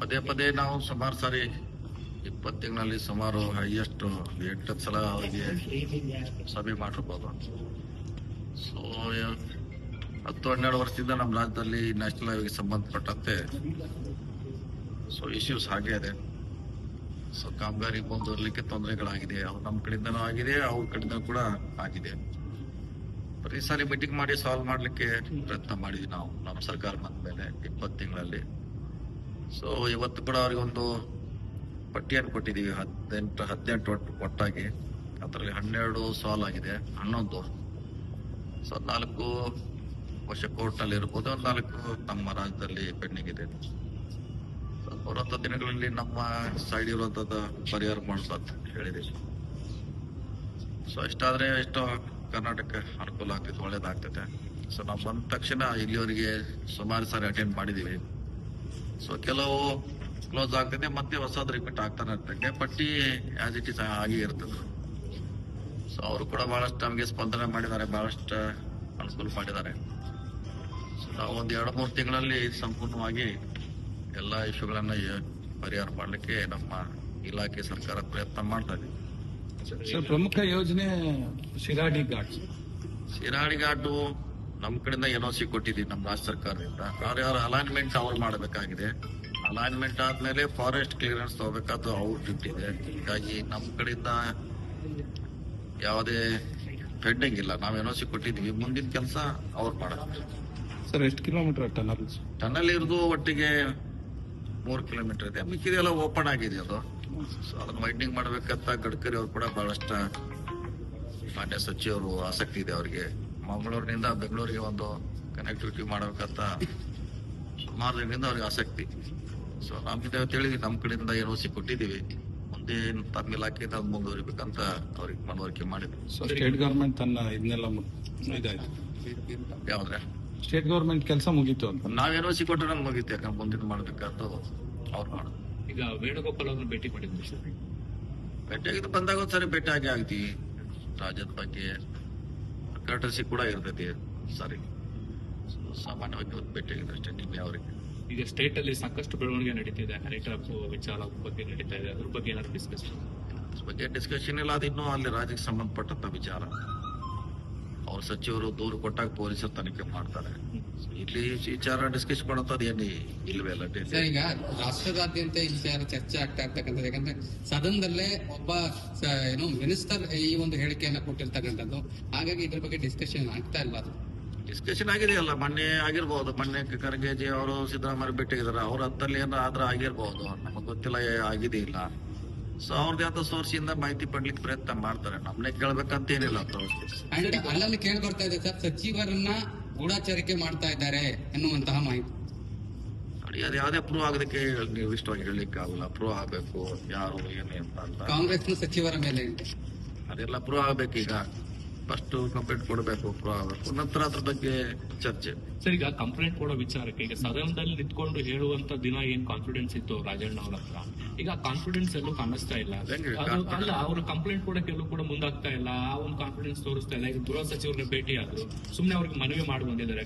ಪದೇ ಪದೇ ನಾವು ಸುಮಾರು ಸಾರಿ ಇಪ್ಪತ್ತು ತಿಂಗಳಲ್ಲಿ ಸುಮಾರು ಹೈಯೆಸ್ಟ್ ಎಂಟು ಸಲ ಅವರಿಗೆ ಸಭೆ ಮಾಡಿರ್ಬೋದು. ಸೊ ಹತ್ತು ಹನ್ನೆರಡು ವರ್ಷದಿಂದ ನಮ್ಮ ರಾಜ್ಯದಲ್ಲಿ ನ್ಯಾಷನಲ್ ಹೈವೇಗೆ ಸಂಬಂಧಪಟ್ಟಂತೆ ಸೊ ಇಶ್ಯೂಸ್ ಹಾಗೆ ಇದೆ. ಸೊ ಕಾಮಗಾರಿ ಮುಂದುವರಲಿಕ್ಕೆ ತೊಂದರೆಗಳಾಗಿದೆ. ಅವ್ರು ನಮ್ಮ ಕಡೆಯಿಂದನೂ ಆಗಿದೆ ಅವ್ರ ಕಡೆಯಿಂದ ಕೂಡ ಆಗಿದೆ. ಪ್ರತಿ ಸಾರಿ ಮೀಟಿಂಗ್ ಮಾಡಿ ಸಾಲ್ವ್ ಮಾಡ್ಲಿಕ್ಕೆ ಪ್ರಯತ್ನ ಮಾಡಿದ್ವಿ ನಾವು. ನಮ್ಮ ಸರ್ಕಾರ ಬಂದ ಮೇಲೆ ಇಪ್ಪತ್ತು ತಿಂಗಳಲ್ಲಿ. ಸೊ ಇವತ್ತು ಕೂಡ ಅವ್ರಿಗೆ ಒಂದು ಪಟ್ಟಿಯನ್ನು ಕೊಟ್ಟಿದ್ದೀವಿ. ಹದಿನೆಂಟು ಹದಿನೆಂಟು ಒಟ್ಟು ಒಟ್ಟಾಗಿ. ಅದರಲ್ಲಿ ಹನ್ನೆರಡು ಸಾಲ್ ಆಗಿದೆ. ಹನ್ನೊಂದು. ಸೊ ನಾಲ್ಕು ವರ್ಷ ಕೋರ್ಟ್ನಲ್ಲಿ ಇರ್ಬೋದು. ಒಂದು ನಾಲ್ಕು ನಮ್ಮ ರಾಜ್ಯದಲ್ಲಿ ಪೆಂಡಿಂಗ್ ಇದೆ. ಸೊ ಬರುವಂತ ದಿನಗಳಲ್ಲಿ ನಮ್ಮ ಸೈಡ್ ಇರುವಂಥದ್ದು ಪರಿಹಾರ ಮಾಡೋದು ಅಂತ ಸೊ ಇಷ್ಟಾದ್ರೆ ಎಷ್ಟೋ ಕರ್ನಾಟಕ ಅನುಕೂಲ ಆಗ್ತೈತೆ ಒಳ್ಳೇದಾಗ್ತೈತೆ ಸೊ ನಾವು ಬಂದ ತಕ್ಷಣ ಇಲ್ಲಿವರೆಗೆ ಸುಮಾರು ಸಾರಿ ಅಟೆಂಡ್ ಮಾಡಿದೀವಿ. ಸೊ ಕೆಲವು ಕ್ಲೋಸ್ ಆಗ್ತದೆ, ಮತ್ತೆ ಹೊಸದು ರಿಪೀಟ್ ಆಗ್ತಾನೆ ಇರ್ತದೆ ಪಟ್ಟಿ ಆಸ್ ಇಟ್ ಇಸ್ ಆಗಿ ಇರ್ತದೆ. ಸೊ ಅವರು ಕೂಡ ಬಹಳಷ್ಟು ನಮಗೆ ಸ್ಪಂದನೆ ಮಾಡಿದ್ದಾರೆ, ಬಹಳಷ್ಟು ಅನುಕೂಲ ಮಾಡಿದ್ದಾರೆ. ಸೊ ನಾವು ಒಂದು ಎರಡು ಮೂರು ತಿಂಗಳಲ್ಲಿ ಸಂಪೂರ್ಣವಾಗಿ ಎಲ್ಲ ಇಶ್ಯೂಗಳನ್ನ ಪರಿಹಾರ ಮಾಡಲಿಕ್ಕೆ ನಮ್ಮ ಇಲಾಖೆ ಸರ್ಕಾರ ಪ್ರಯತ್ನ ಮಾಡ್ತಾ ಇದೆ. ಸರ್ ಪ್ರಮುಖ ಯೋಜನೆ ಶಿರಾಡಿ ಘಾಟ್. ಶಿರಾಡಿ ಘಾಟು ನಮ್ಮ ಕಡೆಯಿಂದ ಎನ್ ಸಿ ಕೊಟ್ಟಿದ್ದೀವಿ ನಮ್ಮ ರಾಜ್ಯ ಸರ್ಕಾರದಿಂದ. ಅವ್ರ ಯಾರು ಅಲೈನ್ಮೆಂಟ್ ಅವ್ರು ಮಾಡಬೇಕಾಗಿದೆ. ಅಲೈನ್ಮೆಂಟ್ ಆದ್ಮೇಲೆ ಫಾರೆಸ್ಟ್ ಕ್ಲಿಯರೆನ್ಸ್ ತಗೋಬೇಕಾದ್ದು ಅವ್ರ ಡ್ಯೂಟಿ ಇದೆ ಹೀಗಾಗಿ ನಮ್ಮ ಕಡೆಯಿಂದ ಯಾವುದೇ ಪೆಂಡಿಂಗ್ ಇಲ್ಲ. ನಾವು ಎನ್ ಸಿ ಕೊಟ್ಟಿದ್ದೀವಿ. ಮುಂದಿನ ಕೆಲಸ ಅವ್ರು ಮಾಡೋದು ಸರ್ ಎಷ್ಟು ಕಿಲೋಮೀಟರ್ ಟನಲ್ ಟನಲ್ ಇರೋದು ಒಟ್ಟಿಗೆ ಮೂರು ಕಿಲೋಮೀಟರ್ ಇದೆ. ಮಿಕ್ಕಿದೆಲ್ಲ ಓಪನ್ ಆಗಿದೆ ಅದು. ಸೊ ಅದನ್ನ ವೈಂಡಿಂಗ್ ಮಾಡ್ಬೇಕಂತ ಗಡ್ಕರಿ ಅವ್ರು ಕೂಡ ಬಹಳಷ್ಟ ಮಾನ್ಯ ಸಚಿವರು ಆಸಕ್ತಿ ಇದೆ ಅವರಿಗೆ. ಮಂಗಳೂರಿನಿಂದ ಬೆಂಗಳೂರಿಗೆ ಒಂದು ಕನೆಕ್ಟಿವಿಟಿ ಮಾಡ್ಬೇಕಂತ ಸುಮಾರು ದಿನದಿಂದ ಅವ್ರಿಗೆ ಆಸಕ್ತಿ. ಸೊ ರಾಮಿದಾಯ ಅಂತ ಹೇಳಿ ನಮ್ಮ ಕಡೆಯಿಂದ ಏನೋ ಕೊಟ್ಟಿದ್ದೀವಿ. ಮುಂದೆ ತಮ್ಮ ಇಲಾಖೆಯಿಂದ ಅದು ಮುಂದುವರಿಬೇಕಂತ ಅವ್ರಿಗೆ ಮನವರಿಕೆ ಮಾಡಿದ್ರು ಸೊ ಸ್ಟೇಟ್ ಗೌರ್ಮೆಂಟ್ ತನ್ನ ಇದನ್ನೆಲ್ಲ ಇದಾಯ್ತು. ಯಾವ್ದ್ರೆ ಸ್ಟೇಟ್ ಗೌರ್ಮೆಂಟ್ ಕೆಲಸ ಮುಗೀತು ಅಂತ. ನಾವೇನೋ ಸಿ ಕೊಟ್ಟರೆ ನಮ್ಗೆ ಮುಗಿತು ಯಾಕಂದ್ರೆ ಮುಂದಿನ ಮಾಡ್ಬೇಕಂತ ಅವ್ರು ಮಾಡೋದು ಈಗ ವೇಣುಗೋಪಾಲ್ ಅವ್ರನ್ನ ಭೇಟಿ ಮಾಡಿದ್ವಿ ಸರ್ ಭೇಟಿಯಾಗಿದ್ದು ಬಂದಾಗ ಒಂದ್ಸರಿ ಭೇಟಿ ಆಗಿ ಆಗ್ತೀವಿ ರಾಜ್ಯದ ಬಗ್ಗೆ ಕರ್ಟಸಿ ಕೂಡ ಇರ್ತೈತಿ ಸರಿ ಸಾಮಾನ್ಯವಾಗಿ ಒಂದು ಭೇಟಿ ಆಗಿದೆ ಅಷ್ಟೇ ನಿನ್ನೆ ಅವರಿಗೆ. ಈಗ ಸ್ಟೇಟ್ ಅಲ್ಲಿ ಸಾಕಷ್ಟು ಬೆಳವಣಿಗೆ ನಡೀತಿದೆ ಹನಿಟ್ರಾಪ್ ವಿಚಾರ ಬಗ್ಗೆ ನಡೀತಾ ಇದೆ ಅದ್ರ ಬಗ್ಗೆ ಏನಾದ್ರು ಡಿಸ್ಕಸ್ ಅದ್ರ ಬಗ್ಗೆ ಡಿಸ್ಕಷನ್ ಇಲ್ಲ ಇನ್ನೂ ಅಲ್ಲಿ ರಾಜ್ಯಕ್ಕೆ ಸಂಬಂಧಪಟ್ಟಂತ ವಿಚಾರ. ಸಚಿವರು ದೂರು ಕೊಟ್ಟಾಗ ಪೊಲೀಸರು ತನಿಖೆ ಮಾಡ್ತಾರೆ. ಇಲ್ಲಿ ವಿಚಾರ ಡಿಸ್ಕಸ್ ಮಾಡೋಂಥದ್ದು ಏನು ಇಲ್ವೇ ಇಲ್ಲ ಸರ್ ಈಗ ರಾಷ್ಟ್ರದಾದ್ಯಂತ ಈ ವಿಚಾರ ಚರ್ಚೆ ಆಗ್ತಾ ಇರ್ತಕ್ಕಂಥದ್ದು ಯಾಕಂದ್ರೆ ಸದನದಲ್ಲೇ ಒಬ್ಬ ಸ- ಏನು ಮಿನಿಸ್ಟರ್ ಈ ಒಂದು ಹೇಳಿಕೆಯನ್ನ ಕೊಟ್ಟಿರ್ತಕ್ಕಂಥದ್ದು. ಹಾಗಾಗಿ ಇದ್ರ ಬಗ್ಗೆ ಡಿಸ್ಕಷನ್ ಆಗ್ತಾ ಇಲ್ಲ ಅದು. ಡಿಸ್ಕಷನ್ ಆಗಿದೆಯಲ್ಲ ಮೊನ್ನೆ ಆಗಿರ್ಬೋದು. ಮೊನ್ನೆ ಖರ್ಗೆಜಿ ಅವರು ಸಿದ್ದರಾಮಯ್ಯ ಭೇಟಿಯಾಗಿದ್ದಾರೆ ಅವ್ರ ಹತ್ತಲ್ಲಿ ಏನಾದ್ರೂ ಆದ್ರೆ ಆಗಿರ್ಬೋದು. ನಮಗೆ ಗೊತ್ತಿಲ್ಲ ಏ- ಆಗಿದೆ ಇಲ್ಲ. ಸೊ ಅವ್ರದ್ದು ಯಾವ್ದೋ ಸೋರ್ಸ್ ಇಂದ ಮಾಹಿತಿ ಪಡ್ಲಿಕ್ಕೆ ಪ್ರಯತ್ನ ಮಾಡ್ತಾರೆ. ನಮ್ನೆ ಕೇಳ್ಬೇಕಂತ ಏನಿಲ್ಲ ಅಂಡ್ ಅಲ್ಲಲ್ಲಿ ಕೇಳಿ ಬರ್ತಾ ಇದೆ ಸರ್. ಸಚಿವರನ್ನ ಗೂಢಾಚಾರಿಕೆ ಮಾಡ್ತಾ ಇದ್ದಾರೆ ಎನ್ನುವಂತಹ ಮಾಹಿತಿ. ನೋಡಿ ಅದು ಯಾವ್ದೇ ಪ್ರೂವ್ ಆಗೋದಕ್ಕೆ ಇಷ್ಟವಾಗಿ ಹೇಳಲಿಕ್ಕೆ ಆಗಲ್ಲ. ಪ್ರೂವ್ ಆಗಬೇಕು ಯಾರು ಏನು ಅಂತ ಅಂತ. ಕಾಂಗ್ರೆಸ್ನ ಸಚಿವರ ಮೇಲೆ ಅದೆಲ್ಲ ಪ್ರೂವ್ ಆಗಬೇಕು ಈಗ. ಫಸ್ಟ್ ಕಂಪ್ಲೇಂಟ್ ಕೊಡಬೇಕು ನಂತರ ಅದ್ರ ಬಗ್ಗೆ ಚರ್ಚೆ. ಸರ್ ಈಗ ಕಂಪ್ಲೇಂಟ್ ಕೊಡೋ ವಿಚಾರಕ್ಕೆ ಈಗ ಸದನದಲ್ಲಿ ನಿಂತ್ಕೊಂಡು ಹೇಳುವಂತ ದಿನ ಏನ್ ಕಾನ್ಫಿಡೆನ್ಸ್ ಇತ್ತು ರಾಜಣ್ಣ ಅವ್ರ ಹತ್ರ? ಈಗ ಕಾನ್ಫಿಡೆನ್ಸ್ ಎಲ್ಲೂ ಕಾಣಿಸ್ತಾ ಇಲ್ಲ? ಅಲ್ಲ ಅವರು ಕಂಪ್ಲೇಂಟ್ ಕೊಡಕ್ಕೆ ಎಲ್ಲೂ ಕೂಡ ಮುಂದಾಗ್ತಾ ಇಲ್ಲ. ಆ ಒಂದು ಕಾನ್ಫಿಡೆನ್ಸ್ ತೋರಿಸ್ತಾ ಇಲ್ಲ. ಈಗ ಗೃಹ ಸಚಿವರನ್ನ ಭೇಟಿ ಆದ್ರು ಸುಮ್ನೆ ಅವ್ರಿಗೆ ಮನವಿ ಮಾಡಿ ಬಂದಿದ್ದಾರೆ.